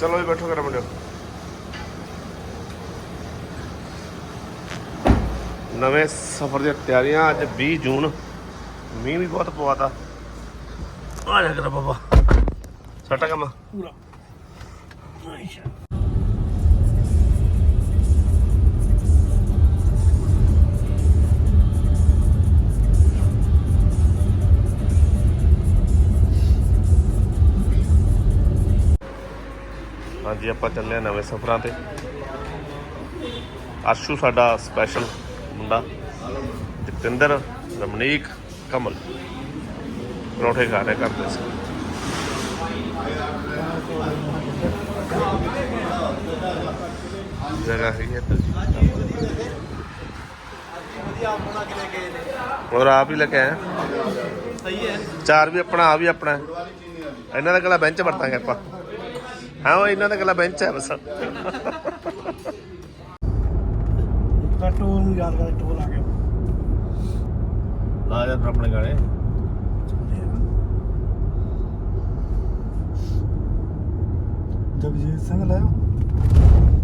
ਚਲੋ ਜੀ, ਬੈਠੋ ਕਰ ਮੁੰਡਿਓ। ਨਵੇਂ ਸਫ਼ਰ ਦੀਆਂ ਤਿਆਰੀਆਂ, ਅੱਜ 20 ਜੂਨ। ਮੀਂਹ ਵੀ ਬਹੁਤ ਪਵਾਤਾ। ਆ ਜਾ ਕਰ ਬਾਬਾ। ਸੱਟਾ ਕੰਮ। ਪੂਰਾ। ਹਾਂਜੀ ਆਪਾਂ ਚੱਲੇ ਆ ਨਵੇਂ ਸਫ਼ਰਾਂ ਤੇ। ਆਸ਼ੂ ਸਾਡਾ ਸਪੈਸ਼ਲ ਮੁੰਡਾ ਜਤਿੰਦਰ ਰਮਨੀਕ ਕਮਲ। ਪਰੌਂਠੇ ਖਾ ਰਹੇ ਕਰਦੇ ਸੀ। ਜਗ੍ਹਾ ਹੈ ਹੋਰ ਆਪ ਹੀ ਲੈ ਕੇ ਸਹੀ ਹੈ। ਚਾਰ ਵੀ ਆਪਣਾ ਆ ਵੀ ਆਪਣਾ। ਇਹਨਾਂ ਦਾ ਗਲਾ ਬੈਂਚ ਵਰਤਾਂਗੇ ਆਪਾਂ? ਹਾਂ ਉਹ ਇਹਨਾਂ ਦਾ ਗਲਾ ਬੈਂਚ ਹੈ ਬਸ। ਤਾਂ ਟੋਲ ਨੂੰ ਯਾਦ ਕਰ ਟੋਲ ਆ ਗਿਆ। ਲਾ ਜਾ ਆਪਣੇ ਗਾਣੇ। ਜਗਜੀਤ ਸਿੰਘ ਲਾਇਓ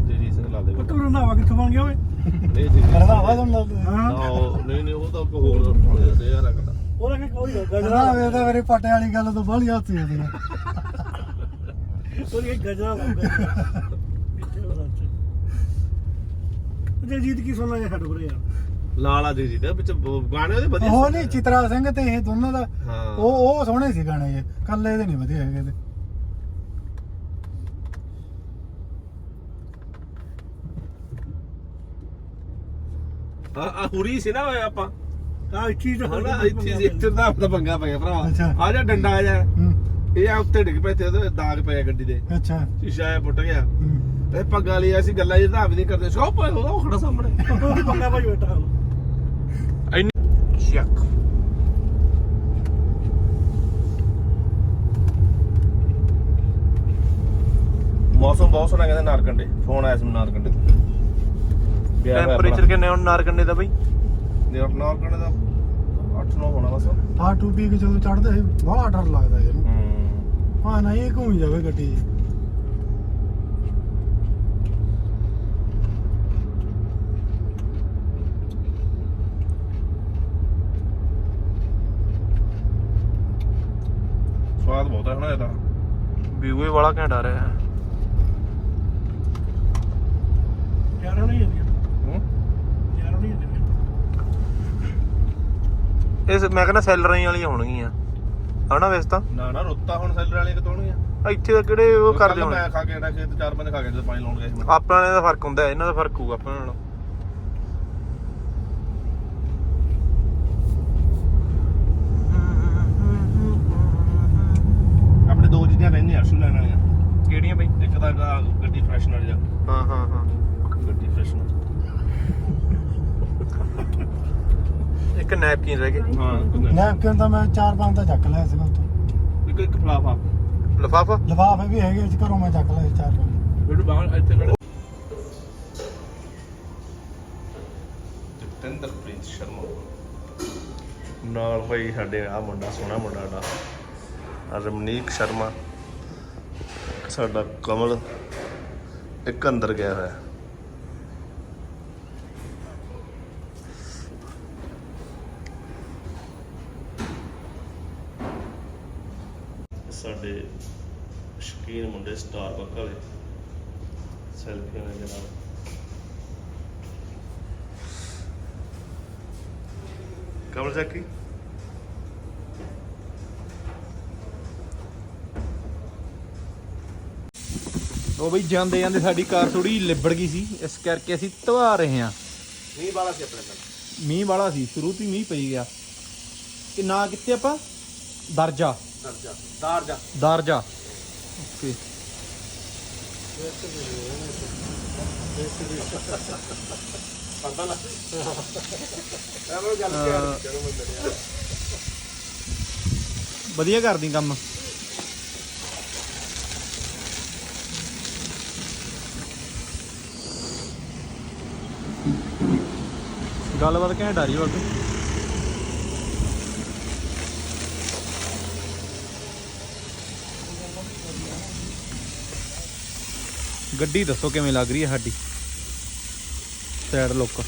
ਜੀ ਜੀ ਸਿੰਘ ਲਾ ਦੇ ਪੱਟੂ ਰੰਧਾਵਾ ਕਿੱਥੋਂ ਬਣ ਗਿਆ ਓਏ? ਨਹੀਂ ਜੀ ਰੰਧਾਵਾ ਤੁਹਾਨੂੰ ਲੱਗਦਾ ਹਾਂ। ਨਹੀਂ ਨਹੀਂ ਉਹ ਤਾਂ ਕੋਈ ਹੋਰ ਦੇ ਯਾਰ ਅਗਲਾ। ਉਹਦਾ ਕਿ ਕੋਈ ਗਜਰਾ ਰੰਧਾਵੇ ਤਾਂ ਮੇਰੇ ਪੱਟੇ ਵਾਲੀ ਗੱਲ ਤੋਂ ਬਾਹਲੀ ਨੇ ਉਹਦੀ ਕਿੱਥੇ ਉਹਦਾ ਜੀਤ ਕੀ ਸੁਣਨਾ ਹੈ ਸਾਡੇ ਕੋਲ ਯਾਰ ਲਾਲਾ ਜੀ ਜੀ ਦੇ ਵਿੱਚ ਬ- ਗਾਣੇ ਉਹਦੇ ਵਧੀਆ ਉਹ ਨਹੀਂ ਚਿਤਰਾ ਸਿੰਘ ਤੇ ਇਹ ਦੋਨਾਂ ਦਾ। ਹਾਂ। ਉਹ ਉਹ ਸੋਹਣੇ ਸੀ ਗਾਣੇ ਇਹ ਕੱਲੇ ਦੇ ਨਹੀਂ ਵਧੀਆ ਹੈਗੇ ਤੇ। ਆ ਆ ਹੁਰੀ ਸੀ ਨਾ ਓਏ ਆਪਾਂ। ਆ ਚੀਜ਼ ਤਾਂ ਹਣਾ ਇੱਥੇ ਸੀ ਇੱਥੇ ਦਾ ਆਪਣਾ ਪੰਗਾ ਪੈ ਗਿਆ ਭਰਾਵਾ। ਅੱਛਾ। ਆ ਜਾ ਡੰਡਾ ਆ ਜਾ। ਹੂੰ, ਇਹ ਆ ਉੱਤੇ ਡਿੱਗ ਪਿਆ ਤੇ ਉਹਦੇ ਦਾਗ ਪਿਆ ਗੱਡੀ ਦੇ। ਅੱਛਾ। ਸ਼ੀਸ਼ਾ ਆ ਪੁੱਟ ਗਿਆ। ਹੂੰ। ਤੇ ਪੱਗਾਂ ਲਈ ਅਸੀਂ ਗੱਲਾਂ ਜਿਹਦਾ ਵੀ ਨਹੀਂ ਕਰਦੇ। ਸੋ ਪਏ ਉਹਦਾ ਉਹ ਖੜਾ ਸਾਹਮਣੇ। ਪੰਗਾ ਭਾਈ ਬੈਠਾ ਚੱਕ ਮੌਸਮ ਬਹੁਤ ਸੋਹਣਾ ਕਹਿੰਦੇ ਨਾਰਕੰਡੇ। ਫੋਨ ਆਇਆ ਸੀ ਮੈਨੂੰ ਨਾਰਕੰਡੇ ਤੋਂ। ਟੈਂਪਰੇਚਰ ਕਿੰਨੇ ਹੁਣ ਨਾਰਕੰਡੇ ਦਾ ਬਈ? ਨਾਰਕੰਡੇ ਦਾ 8-9 ਹੋਣਾ ਬਸ। ਆ ਟੂਬੀ ਕੇ ਜਦੋਂ ਚੜਦੇ ਬੜਾ ਡਰ ਲੱਗਦਾ ਇਹਨੂੰ। ਹੂੰ ਨਹੀਂ ਇਹ ਘੁੰਮ ਜਾਵੇ ਗੱਡੀ? ਸਵਾਦ ਬਹੁਤ ਹੈ ਹਨਾ ਇਹਦਾ। ਵਿਊ ਹੀ ਵਾਲਾ ਘੈਂਟ ਆ ਰਿਹਾ ਹੈ ਯਾਰ ਨਹੀਂ ਜਾਂਦੀਆਂ ਹੂੰ ਯਾਰ ਨਹੀਂ ਜਾਂਦੀਆਂ ਇਸ ਮੈਂ ਕਹਿੰਦਾ ਸੈਲਰਾਂ ਹੀ ਵਾਲੀਆਂ ਹੋਣਗੀਆਂ। ਹਨਾ ਵੈਸੇ ਤਾਂ? ਨਾ ਨਾ ਰੁੱਤਾ ਹੁਣ ਸੈਲਰ ਵਾਲੀਆਂ ਕਿਤੋਂ ਹੋਣਗੀਆਂ ਇੱਥੇ ਤਾਂ ਕਿਹੜੇ ਉਹ ਕਰਦੇ ਹੋਣੇ? ਮੈਂ ਖਾ ਕੇ ਜਿਹੜਾ ਖੇਤ ਚਾਰ ਬੰਦੇ ਖਾ ਕੇ ਜਦੋਂ ਪਾਣੀ ਲਾਉਣ ਗਏ ਸੀ ਮੈਂ। ਆਪਣਾ ਨੇ ਦਾ ਫ਼ਰਕ ਹੁੰਦਾ ਇਹਨਾਂ ਦਾ ਫ਼ਰਕ ਹੋਊਗਾ ਆਪਾਂ ਨਾਲੋਂ ਆਪਣੇ ਦੋ ਚੀਜ਼ਾਂ ਰਹਿੰਦੀਆਂ ਅਰਸ਼ੂ ਲੈਣ ਵਾਲੀਆਂ। ਕਿਹੜੀਆਂ ਬਈ? ਇੱਕ ਤਾਂ ਹੈਗਾ ਗੱਡੀ ਫਰੈਸ਼ਨਰ ਜਾਂ ਹਾਂ ਹਾਂ ਹਾਂ ਗੱਡੀ ਫਰੈਸ਼ਨਰ ਇੱਕ ਨੈਪਕਿਨ ਰਹਿ ਗਏ। ਹਾਂ ਨੈਪਕਿਨ ਤਾਂ ਮੈਂ ਚਾਰ ਪੰਜ ਤਾਂ ਚੱਕ ਲਿਆ ਸੀਗਾ ਉੱਥੋਂ। ਇੱਕ ਇੱਕ ਫਲਾਫਾ ਲਫਾਫਾ? ਲਿਫਾਫੇ ਵੀ ਹੈਗੇ ਇਸ ਘਰੋਂ ਮੈਂ ਚੱਕ ਲਿਆ ਸੀ ਚਾਰ ਪੰਜ ਵੀਡੀਓ ਬਾਹਰ ਇੱਥੇ ਖੜੇ ਜਤਿੰਦਰਪ੍ਰੀਤ ਸ਼ਰਮਾ। ਨਾਲ ਭਾਈ ਸਾਡੇ ਆ ਮੁੰਡਾ ਸੋਹਣਾ ਮੁੰਡਾ ਦਾ ਰਮਨੀਕ ਸ਼ਰਮਾ। ਸਾਡਾ ਕਮਲ ਇੱਕ ਅੰਦਰ ਗਿਆ ਹੋਇਆ ਸਾਡੇ ਸ਼ਕੀਨ ਮੁੰਡੇ ਸਟਾਰ ਬੱਕ ਵਾਲੇ ਸੈਲਫੀਆਂ ਦੇ ਨਾਲ। ਕਮਲ ਚੱਕੀ ਉਹ ਬਈ ਜਾਂਦੇ ਜਾਂਦੇ ਸਾਡੀ ਕਾਰ ਥੋੜੀ ਲਿਬੜ ਗਈ ਸੀ ਇਸ ਕਰਕੇ ਅਸੀਂ ਧਵਾ ਰਹੇ ਹਾਂ। ਨਹੀਂ ਵਾਲਾ ਸੀ ਆਪਣੇ ਨਾਲ। ਮੀਂਹ ਵਾਲਾ ਸੀ ਸ਼ੁਰੂ ਤੋਂ ਹੀ ਮੀਂਹ ਪਈ ਗਿਆ। ਕਿ ਨਾ ਕਿੱਥੇ ਆਪਾਂ? ਦਰਜਾ। ਦਰਜਾ ਦਾਰਜਾ। ਦਰਜਾ। ਓਕੇ ਵਧੀਆ ਕਰਦੀ ਕੰਮ। ਗੱਲਬਾਤ ਘੈਂਟ ਆ ਰਹੀ ਬਾਕੀ ਗੱਡੀ ਦੱਸੋ ਕਿਵੇਂ ਲੱਗ ਰਹੀ ਹੈ ਸਾਡੀ? ਸਾਈਡ ਲੁੱਕ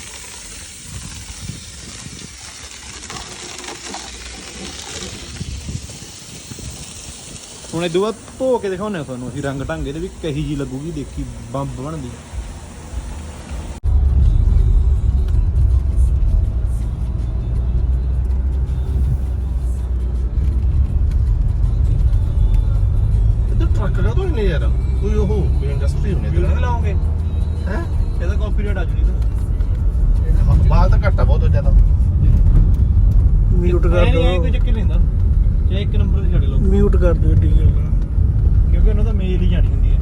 ਹੁਣ ਇਹ ਬਾਅਦ ਧੋ ਕੇ ਦਿਖਾਉਂਦੇ ਹਾਂ ਤੁਹਾਨੂੰ? ਅਸੀਂ ਰੰਗ ਢੰਗ ਇਹਦੇ ਵੀ ਕਹੀ ਜੀ ਲੱਗੂਗੀ, ਦੇਖੀ, ਬੰਬ ਬਣਦੀ। ਮਿਊਟ ਕਰ ਇਹ ਕੋਈ ਦਿਓ ਚੱਕਰ ਨਹੀਂ ਹੁੰਦਾ? ਚਾਹੇ ਇੱਕ ਨੰਬਰ ਤੇ ਛੱਡ ਲਓ। ਮਿਊਟ ਕਰ ਦਿਓ ਡੀਐਲ ਕਿਉਂਕਿ ਉਹਨਾਂ ਦਾ ਮੇਲ ਹੀ ਜਾਣੀ ਹੁੰਦੀ ਹੈ।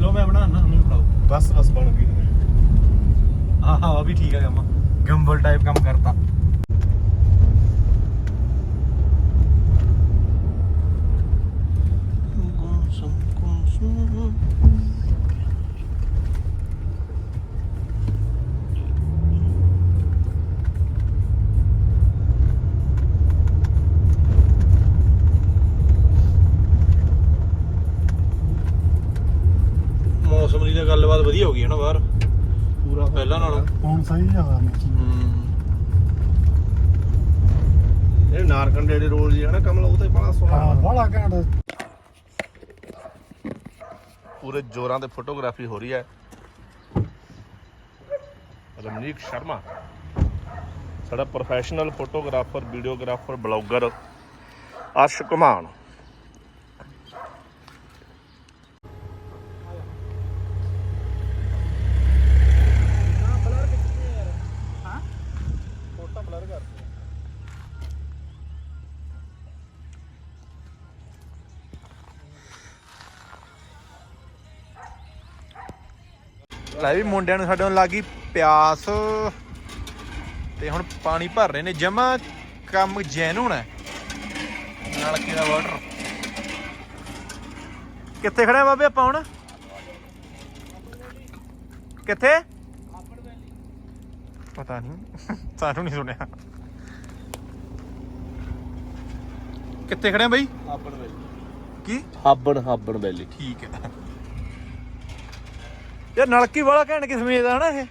ਲੋ ਮੈਂ ਬਣਾਉਣਾ ਮੈਨੂੰ ਫੜਾਓ। ਬਸ ਬਸ ਬਣ ਗਈ। ਆਹ ਆ ਵੀ ਠੀਕ ਆ ਕੰਮ ਗੰਬਲ ਟਾਈਪ ਕੰਮ ਕਰਤਾ ਮੌਸਮ ਦੀ ਤਾਂ ਗੱਲਬਾਤ ਵਧੀਆ ਹੋ ਗਈ ਹੈ ਨਾ ਬਾਹਰ ਪੂਰਾ ਪਹਿਲਾਂ ਨਾਲੋਂ ਹੁਣ ਸਹੀ ਜਗ੍ਹਾ ਮੌਸਮ ਇਹ ਨਾਰਕੰਡੇ ਦੇ ਰੋਲ ਜੀ ਹੈ ਨਾ ਕਮਲ ਉਹ ਤੇ ਬੜਾ ਹਾਂ ਸੋਹਣਾ ਬੜਾ ਘੈਂਟ। ਪੂਰੇ ਜੋਰਾਂ ਤੇ ਫੋਟੋਗ੍ਰਾਫੀ ਹੋ ਰਹੀ ਹੈ। ਰਮਨੀਕ ਸ਼ਰਮਾ। ਸਾਡਾ professional photographer videographer blogger Arsh Kuman ਲੈ ਵੀ ਮੁੰਡਿਆਂ ਨੂੰ ਸਾਡੇ ਨੂੰ ਲੱਗੀ ਪਿਆਸ। ਤੇ ਹੁਣ ਪਾਣੀ ਭਰ ਰਹੇ ਨੇ। ਜਮਾ ਕੰਮ ਜੈਨੂਨ ਹੈ। ਨਲਕੇ ਦਾ ਵਾਟਰ ਕਿੱਥੇ ਖੜੇ ਆ ਬਾਬੇ ਆਪਾਂ ਹੁਣ? ਕਿੱਥੇ? ਪਤਾ ਨਹੀਂ। ਸਾਨੂੰ ਨਹੀਂ ਸੁਣਿਆ। ਕਿੱਥੇ ਖੜੇ ਆ ਬਈ? ਹਾਬੜ ਵੈਲੀ। ਕੀ? ਹਾਬੜ ਹਾਬੜ ਵੈਲੀ। ਠੀਕ ਹੈ। ਯਾਰ ਨਲਕੀ ਵਾਲਾ ਘੈਂਟ ਕਿਸਮੇ ਦਾ ਹਨਾ ਇਹ ਇਹ।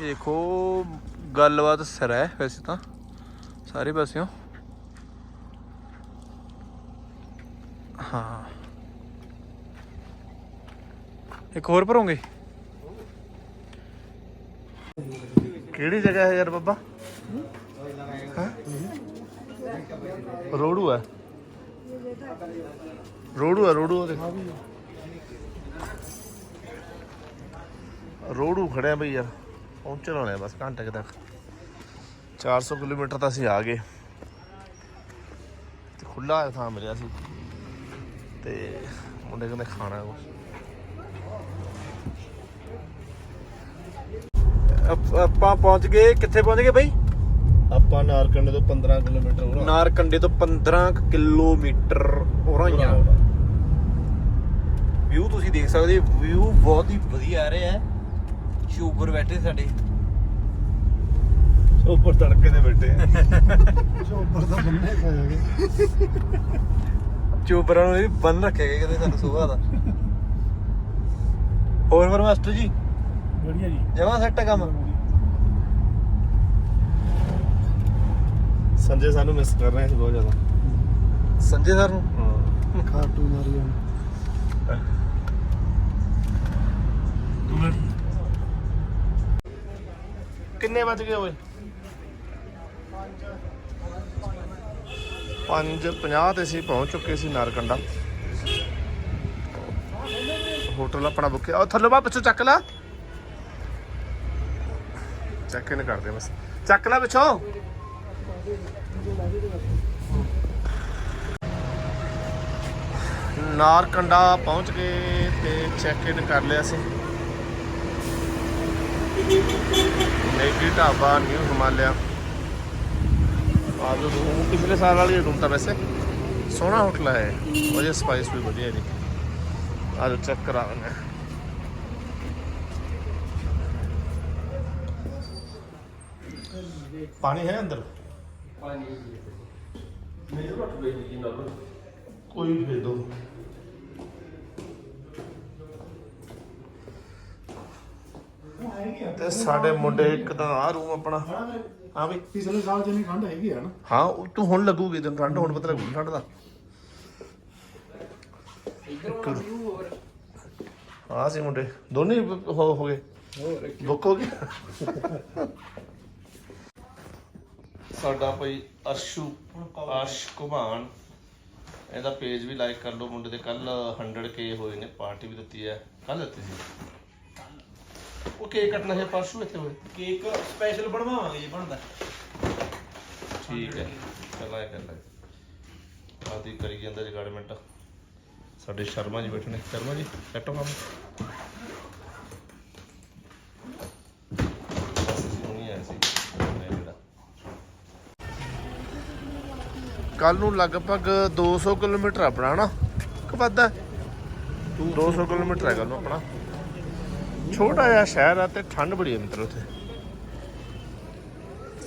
ਦੇਖੋ, ਗੱਲਬਾਤ ਸਿਰ ਹੈ ਵੈਸੇ ਤਾਂ, ਸਾਰੇ ਪਾਸਿਓਂ। ਹਾਂ। ਇੱਕ ਹੋਰ ਭਰੋਂਗੇ? ਕਿਹੜੀ ਜਗ੍ਹਾ ਹੈ ਯਾਰ ਬੱਬਾ? ਹੈਂ? ਰੋੜੂ ਹੈ। ਰੋੜੂ ਹੈ ਰੋੜੂ ਉਹ ਰੋੜੂ ਖੜਿਆ ਬਈ ਯਾਰ, ਪਹੁੰਚਣ ਵਾਲੇ ਆ ਬਸ ਘੰਟੇ ਕੁ ਤੱਕ। 400 ਕਿਲੋਮੀਟਰ ਤਾਂ ਅਸੀਂ ਆ ਗਏ। ਤੇ ਖੁੱਲਾ ਥਾਂ ਮਿਲਿਆ ਸੀ। ਤੇ ਮੁੰਡੇ ਕਹਿੰਦੇ ਖਾਣਾ ਕੁਛ। ਆਪਾਂ ਪਹੁੰਚ ਗਏ, ਕਿੱਥੇ ਪਹੁੰਚ ਗਏ ਬਈ? ਆਪਾਂ ਨਾਰਕੰਡੇ ਤੋਂ 15 ਕਿਲੋਮੀਟਰ ਹੋਣਾ ਨਾਰਕੰਡੇ ਤੋਂ 15 ਕੁ ਕਿਲੋਮੀਟਰ ਹੋਰਾਈਆਂ ਵਿਊ ਤੁਸੀਂ ਦੇਖ ਸਕਦੇ ਵਿਊ ਬਹੁਤ ਹੀ ਵਧੀਆ ਆ ਰਿਹਾ ਹੈ। ਸ਼ੂਗਰ ਬੈਠੇ ਸਾਡੇ। ਉੱਪਰ ਤੜਕੇ ਦੇ ਬੈਠੇ ਆ। ਉੱਪਰ ਤਾਂ ਬੰਨੇ ਪਏ ਹੈਗੇ। ਚੋਬਰਾਂ ਨੂੰ ਵੀ ਬੰਨ ਰੱਖਿਆ ਗਿਆ ਕਿਤੇ ਸਾਨੂੰ ਸੁਬਾਹ ਦਾ। ਹੋਰ ਫਿਰ ਮਾਸਟਰ ਜੀ ਵਧੀਆ ਜੀ। ਜਮਾ ਸੈੱਟ ਕੰਮ? ਸੰਜੇ ਸਾਨੂੰ ਮਿਸ ਕਰ ਰਹੇ ਸੀ ਬਹੁਤ ਜ਼ਿਆਦਾ। ਸੰਜੇ ਸਰ ਨੂੰ? ਹਾਂ। ਖਾਟੂ ਮਾਰੀਆਂ ਕਿੰਨੇ ਵੱਜ ਗਏ ਓਏ? 5:50 ਤੇ ਅਸੀਂ ਪਹੁੰਚ ਚੁੱਕੇ ਸੀ ਨਾਰਕੰਡਾ। ਹੋਟਲ ਆਪਣਾ ਬੁੱਕ ਆ। ਥੱਲੇ ਬਾ ਪਿੱਛੋਂ ਚੱਕ ਲੈ। ਚੈੱਕ ਇਨ ਕਰਦੇ ਆ ਬਸ। ਚੱਕ ਲੈ ਪਿੱਛੋਂ। ਨਾਰਕੰਡਾ ਪਹੁੰਚ ਗਏ ਤੇ ਚੈੱਕ ਇਨ ਕਰ ਲਿਆ ਸੀ। ਮੈਗੀ ਢਾਬਾ ਨਿਊ ਹਿਮਾਲਿਆ ਆਜੋ ਰੂਮ ਪਿਛਲੇ ਸਾਲ ਵਾਲੀ ਰੂਮ ਤਾਂ ਵੈਸੇ? ਸੋਹਣਾ ਹੋਟਲ ਹੈ ਵਧੀਆ ਸਪਾਈਸ ਵੀ ਵਧੀਆ ਜੀ। ਆਜੋ ਚੈੱਕ ਕਰਾ ਪਾਣੀ ਹੈ ਅੰਦਰ? ਮੇਰੇ ਰੱਖ ਦੇ ਜੀ ਨਾਲ ਕੋਈ ਭੇਜ ਦੋ। ਤੇ ਸਾਡੇ ਮੁੰਡੇ ਇੱਕ ਤਾਂ ਆ ਰੂਮ ਆਪਣਾ। ਹਾਂ ਵੀ। ਪਿਛਲੇ ਸਾਲ ਜਿੰਨੀ ਠੰਡ ਹੈਗੀ ਆ ਨਾ। ਹਾਂ ਉਹ ਤੂੰ ਹੁਣ ਲੱਗੂਗੀ ਤੈਨੂੰ ਠੰਡ ਹੁਣ ਪਤਾ ਲੱਗੂ ਠੰਡ ਦਾ। ਹਾਂ ਸੀ ਮੁੰਡੇ। ਦੋਨੇ ਹੀ ਗਏ। ਬੁੱਕ ਹੋ ਗਏ ਸਾਡਾ ਭਾਈ ਅਰਸ਼ੂ ਅਰਸ਼ ਕੁਮਾਨ। ਇਹਦਾ ਪੇਜ ਵੀ ਲਾਈਕ ਕਰ ਲਓ ਮੁੰਡੇ ਦੇ। ਕੱਲ 100k ਹੋਏ ਨੇ ਪਾਰਟੀ ਵੀ ਦਿੱਤੀ ਹੈ। ਕੱਲ ਦਿੱਤੀ ਸੀ। ਉਹ ਕੇਕ ਕੱਟਣਾ ਹੈ ਪਰਸੂ ਇੱਥੇ ਹੋਏ। ਕੇਕ ਸਪੈਸ਼ਲ ਬਣਵਾਵਾਂਗੇ ਜੀ ਬਣਦਾ। ਠੀਕ ਹੈ। ਚੱਲਾਂ ਇਹ ਕਰ ਲੈ ਆਦੀ ਕਰੀ ਜਾਂਦਾ ਰਿਗਾਰਡਮੈਂਟ ਸਾਡੇ ਸ਼ਰਮਾ ਜੀ ਬੈਠੇ ਨੇ। ਸ਼ਰਮਾ ਜੀ ਸੈੱਟੋ ਕੰਮ। ਕੱਲ ਨੂੰ ਲਗਭਗ 200 ਕਿਲੋਮੀਟਰ ਆਪਣਾ ਨਾ ਕਿ ਵੱਧ ਹੈ 200 ਕਿਲੋਮੀਟਰ ਹੈ ਕੱਲ ਨੂੰ ਆਪਣਾ। ਛੋਟਾ ਜਿਹਾ ਸ਼ਹਿਰ ਆ ਤੇ ਠੰਡ ਬੜੀ ਹੈ ਮਿੱਤਰ ਉੱਥੇ।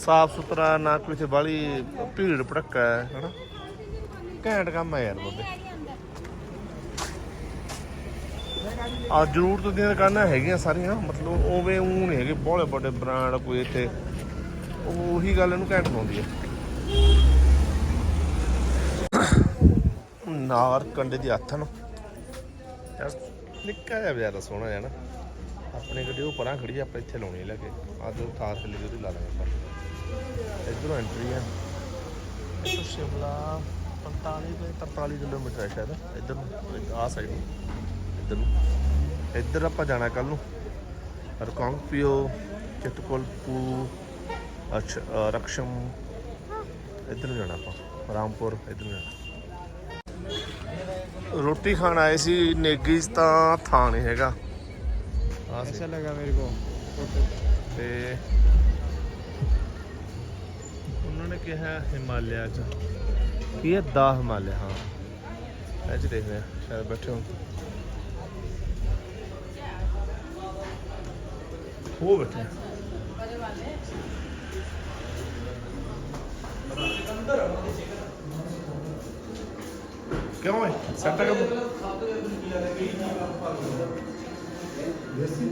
ਸਾਫ਼ ਸੁਥਰਾ, ਨਾ ਕੋਈ ਇੱਥੇ ਬਾਲੀ ਭੀੜ ਭੜੱਕਾ ਹੈ, ਹਨਾ? ਘੈਂਟ ਕੰਮ ਹੈ ਯਾਰ ਬੰਦੇ ਆ ਜ਼ਰੂਰਤ ਦੀਆਂ ਦੁਕਾਨਾਂ ਹੈਗੀਆਂ ਸਾਰੀਆਂ, ਮਤਲਬ ਉਵੇਂ ਉਹ ਨਹੀਂ ਹੈਗੇ ਬੋਲੇ ਵੱਡੇ ਬ੍ਰਾਂਡ ਕੋਈ ਇੱਥੇ। ਉਹੀ ਗੱਲ ਇਹਨੂੰ ਘੈਂਟ ਪਾਉਂਦੀ ਹੈ ਨਾਰ ਕੰਡੇ ਦੀ ਆਥਣ ਯਾਰ ਨਿੱਕਾ ਜਿਹਾ ਵਿਆਰਾ ਸੋਹਣਾ ਜਿਹਾ ਨਾ। ਆਪਣੇ ਗੱਡੀ ਉਹ ਪਰਾਂ ਖੜੀ ਆ, ਆਪਾਂ ਇੱਥੇ ਲਾਉਣੀ ਲੈ ਕੇ। ਅੱਜ ਉਹ ਥਾਰ ਥੱਲੇ ਉਹਦੀ ਲਾ ਲਾਂਗੇ ਆਪਾਂ। ਇਧਰੋਂ ਐਂਟਰੀ ਹੈ ਇੱਥੋਂ ਸ਼ਿਮਲਾ 45 ਤੋਂ 43 ਕਿਲੋਮੀਟਰ ਹੈ ਸ਼ਾਇਦ। ਇੱਧਰ ਨੂੰ ਆ ਸਾਈਡ ਨੂੰ ਇੱਧਰ ਨੂੰ। ਇੱਧਰ ਆਪਾਂ ਜਾਣਾ ਕੱਲ ਨੂੰ। ਰਕਾਂਗਪੀਓ ਚਿਤਕੋਲਪੂ ਅੱਛਾ ਰਕਸ਼ਮ। ਇੱਧਰ ਨੂੰ ਜਾਣਾ ਆਪਾਂ। ਰਾਮਪੁਰ ਇੱਧਰ ਨੂੰ ਜਾਣਾ। ਰੋਟੀ ਖਾਣ ਆਏ ਸੀ ਨੇਗੀ ਤਾਂ ਥਾਂ ਨਹੀਂ ਹੈਗਾ। ਆ ਸੀ। ਲਗਾ ਮੇਰੇ ਕੋ ਤੇ ਉਹਨਾਂ ਨੇ ਕਿਹਾ ਹਿਮਾਲਿਆ ਚ। ਕੀ ਹੈ? ਦਾ ਹਿਮਾਲਿਆ ਹਾਂ। ਇਹ ਚ ਦੇਖਦੇ ਆ ਸ਼ਾਇਦ ਬੈਠੇ ਹੋ ਹੋ ਬੈਠੇ ਆ। ਕਿਉਂ ਹੈ ਸੈੱਟ ਕਰ ਦੇਸੀ।